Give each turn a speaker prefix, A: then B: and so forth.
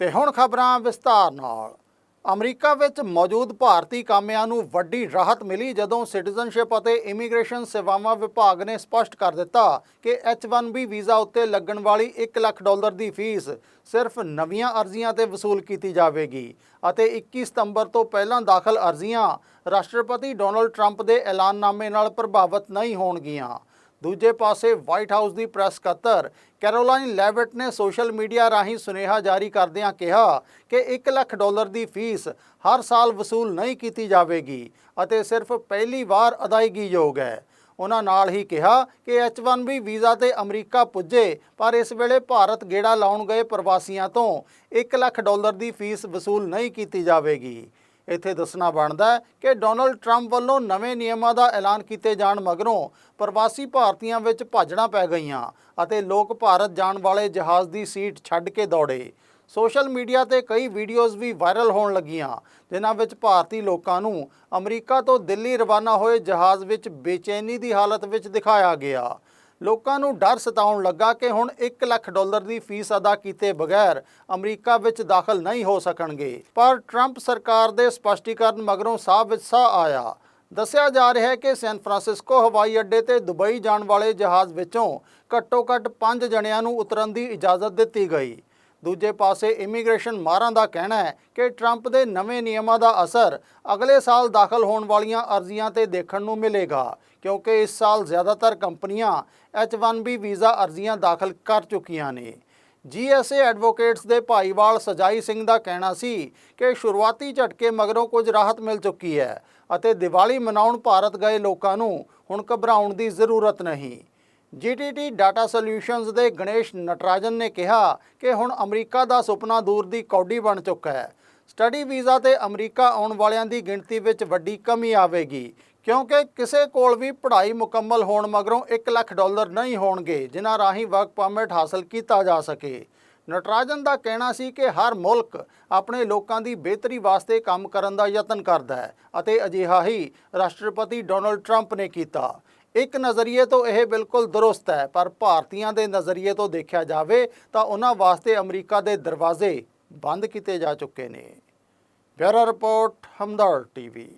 A: ਤੇ ਹੁਣ ਖਬਰਾਂ ਵਿਸਤਾਰ ਨਾਲ। ਅਮਰੀਕਾ ਵਿੱਚ ਮੌਜੂਦ ਭਾਰਤੀ ਕਾਮਿਆਂ ਨੂੰ ਵੱਡੀ ਰਾਹਤ ਮਿਲੀ ਜਦੋਂ ਸਿਟੀਜ਼ਨਸ਼ਿਪ ਅਤੇ ਇਮੀਗ੍ਰੇਸ਼ਨ ਸੇਵਾਵਾਂ ਵਿਭਾਗ ਨੇ ਸਪਸ਼ਟ ਕਰ ਦਿੱਤਾ ਕਿ H1B ਵੀਜ਼ਾ ਉੱਤੇ ਲੱਗਣ ਵਾਲੀ 1 ਲੱਖ ਡਾਲਰ ਦੀ ਫੀਸ ਸਿਰਫ ਨਵੀਆਂ ਅਰਜ਼ੀਆਂ ਤੇ ਵਸੂਲ ਕੀਤੀ ਜਾਵੇਗੀ ਅਤੇ 21 ਸਤੰਬਰ ਤੋਂ ਪਹਿਲਾਂ ਦਾਖਲ ਅਰਜ਼ੀਆਂ ਰਾਸ਼ਟਰਪਤੀ ਡੋਨਲਡ ਟਰੰਪ ਦੇ ਐਲਾਨਨਾਮੇ ਨਾਲ ਪ੍ਰਭਾਵਿਤ ਨਹੀਂ ਹੋਣਗੀਆਂ। ਦੂਜੇ ਪਾਸੇ ਵਾਈਟ ਹਾਊਸ ਦੀ ਪ੍ਰੈਸ ਸਕੱਤਰ ਕੈਰੋਲਾਈਨ ਲੈਵਟ ਨੇ ਸੋਸ਼ਲ ਮੀਡੀਆ ਰਾਹੀਂ ਸੁਨੇਹਾ ਜਾਰੀ ਕਰਦਿਆਂ ਕਿਹਾ ਕਿ 1 ਲੱਖ ਡਾਲਰ ਦੀ ਫੀਸ ਹਰ ਸਾਲ ਵਸੂਲ ਨਹੀਂ ਕੀਤੀ ਜਾਵੇਗੀ ਅਤੇ ਸਿਰਫ ਪਹਿਲੀ ਵਾਰ ਅਦਾਇਗੀ ਯੋਗ ਹੈ। ਉਹਨਾਂ ਨਾਲ ਹੀ ਕਿਹਾ ਕਿ H1B ਵੀਜ਼ਾ ਤੇ ਅਮਰੀਕਾ ਪੁੱਜੇ, ਪਰ ਇਸ ਵੇਲੇ ਭਾਰਤ ਗੇੜਾ ਲਾਉਣ ਗਏ ਪ੍ਰਵਾਸੀਆਂ ਤੋਂ 1 ਲੱਖ ਡਾਲਰ ਦੀ ਫੀਸ ਵਸੂਲ ਨਹੀਂ ਕੀਤੀ ਜਾਵੇਗੀ। ਇੱਥੇ ਦੱਸਣਾ ਬਣਦਾ ਹੈ ਕਿ ਡੋਨਲਡ ਟਰੰਪ ਵੱਲੋਂ ਨਵੇਂ ਨਿਯਮਾਂ ਦਾ ਐਲਾਨ ਕੀਤੇ ਜਾਣ ਮਗਰੋਂ ਪ੍ਰਵਾਸੀ ਭਾਰਤੀਆਂ ਵਿੱਚ ਭਾਜੜਾਂ ਪੈ ਗਈਆਂ ਅਤੇ ਲੋਕ ਭਾਰਤ ਜਾਣ ਵਾਲੇ ਜਹਾਜ਼ ਦੀ ਸੀਟ ਛੱਡ ਕੇ ਦੌੜੇ। ਸੋਸ਼ਲ ਮੀਡੀਆ ਤੇ ਕਈ ਵੀਡੀਓਜ਼ ਵੀ ਵਾਇਰਲ ਹੋਣ ਲੱਗੀਆਂ, ਜਿਨ੍ਹਾਂ ਵਿੱਚ ਭਾਰਤੀ ਲੋਕਾਂ ਨੂੰ ਅਮਰੀਕਾ ਤੋਂ ਦਿੱਲੀ ਰਵਾਨਾ ਹੋਏ ਜਹਾਜ਼ ਵਿੱਚ ਬੇਚੈਨੀ ਦੀ ਹਾਲਤ ਵਿੱਚ ਦਿਖਾਇਆ ਗਿਆ। ਲੋਕਾਂ ਨੂੰ ਡਰ ਸਤਾਉਣ ਲੱਗਾ ਕਿ ਹੁਣ 1 ਲੱਖ ਡਾਲਰ ਦੀ ਫੀਸ ਅਦਾ ਕੀਤੇ ਬਗੈਰ ਅਮਰੀਕਾ ਵਿੱਚ ਦਾਖਲ ਨਹੀਂ ਹੋ ਸਕਣਗੇ। ਪਰ ਟਰੰਪ ਸਰਕਾਰ ਦੇ ਸਪਸ਼ਟੀਕਰਨ ਮਗਰੋਂ ਸਾਹ ਵਿੱਚ ਸਾਹ ਆਇਆ। ਦੱਸਿਆ ਜਾ ਰਿਹਾ ਹੈ ਕਿ ਸੈਨ ਫਰਾਂਸਿਸਕੋ, ਹਵਾਈ ਅੱਡੇ ਤੇ ਦੁਬਈ ਜਾਣ ਵਾਲੇ ਜਹਾਜ਼ ਵਿੱਚੋਂ ਘੱਟੋ-ਘੱਟ 5 ਜਣਿਆਂ ਨੂੰ ਉਤਰਨ ਦੀ ਇਜਾਜ਼ਤ ਦਿੱਤੀ ਗਈ। ਦੂਜੇ ਪਾਸੇ ਇਮੀਗ੍ਰੇਸ਼ਨ ਮਾਹਰਾਂ ਦਾ ਕਹਿਣਾ ਹੈ ਕਿ ਟਰੰਪ ਦੇ ਨਵੇਂ ਨਿਯਮਾਂ ਦਾ ਅਸਰ ਅਗਲੇ ਸਾਲ ਦਾਖਲ ਹੋਣ ਵਾਲੀਆਂ ਅਰਜ਼ੀਆਂ ਤੇ ਦੇਖਣ ਨੂੰ ਮਿਲੇਗਾ, ਕਿਉਂਕਿ ਇਸ ਸਾਲ ਜ਼ਿਆਦਾਤਰ ਕੰਪਨੀਆਂ H1B ਵੀਜ਼ਾ ਅਰਜ਼ੀਆਂ ਦਾਖਲ ਕਰ ਚੁੱਕੀਆਂ ਨੇ। ਜੀਐਸਏ ਐਡਵੋਕੇਟਸ ਦੇ ਭਾਈਵਾਲ ਸਜਾਈ ਸਿੰਘ ਦਾ ਕਹਿਣਾ ਸੀ ਕਿ ਸ਼ੁਰੂਆਤੀ ਝਟਕੇ ਮਗਰੋਂ ਕੁਝ ਰਾਹਤ ਮਿਲ ਚੁੱਕੀ ਹੈ ਅਤੇ ਦੀਵਾਲੀ ਮਨਾਉਣ ਭਾਰਤ ਗਏ ਲੋਕਾਂ ਨੂੰ ਹੁਣ ਘਬਰਾਉਣ ਦੀ ਜ਼ਰੂਰਤ ਨਹੀਂ। GTT ਡਾਟਾ ਸੋਲਿਊਸ਼ਨਸ ਦੇ ਗਣੇਸ਼ ਨਟਰਾਜਨ ਨੇ ਕਿਹਾ ਕਿ ਹੁਣ ਅਮਰੀਕਾ ਦਾ ਸੁਪਨਾ ਦੂਰ ਦੀ ਕੌਡੀ ਬਣ ਚੁੱਕਾ ਹੈ। ਸਟੱਡੀ ਵੀਜ਼ਾ ਤੇ ਅਮਰੀਕਾ ਆਉਣ ਵਾਲਿਆਂ ਦੀ ਗਿਣਤੀ ਵਿੱਚ ਵੱਡੀ ਕਮੀ ਆਵੇਗੀ, ਕਿਉਂਕਿ ਕਿਸੇ ਕੋਲ ਵੀ ਪੜ੍ਹਾਈ ਮੁਕੰਮਲ ਹੋਣ ਮਗਰੋਂ 1 ਲੱਖ ਡਾਲਰ ਨਹੀਂ ਹੋਣਗੇ, ਜਿਨ੍ਹਾਂ ਰਾਹੀਂ ਵਰਕ ਪਰਮਿਟ ਹਾਸਲ ਕੀਤਾ ਜਾ ਸਕੇ। ਨਟਰਾਜਨ ਦਾ ਕਹਿਣਾ ਸੀ ਕਿ ਹਰ ਮੁਲਕ ਆਪਣੇ ਲੋਕਾਂ ਦੀ ਬਿਹਤਰੀ ਵਾਸਤੇ ਕੰਮ ਕਰਨ ਦਾ ਯਤਨ ਕਰਦਾ ਹੈ ਅਤੇ ਅਜਿਹਾ ਹੀ ਰਾਸ਼ਟਰਪਤੀ ਡੋਨਲਡ ਟਰੰਪ ਨੇ ਕੀਤਾ। ਇੱਕ ਨਜ਼ਰੀਏ ਤੋਂ ਇਹ ਬਿਲਕੁਲ ਦਰੁਸਤ ਹੈ, ਪਰ ਭਾਰਤੀਆਂ ਦੇ ਨਜ਼ਰੀਏ ਤੋਂ ਦੇਖਿਆ ਜਾਵੇ ਤਾਂ ਉਹਨਾਂ ਵਾਸਤੇ ਅਮਰੀਕਾ ਦੇ ਦਰਵਾਜ਼ੇ ਬੰਦ ਕੀਤੇ ਜਾ ਚੁੱਕੇ ਨੇ। Bureau report, Hamdard TV.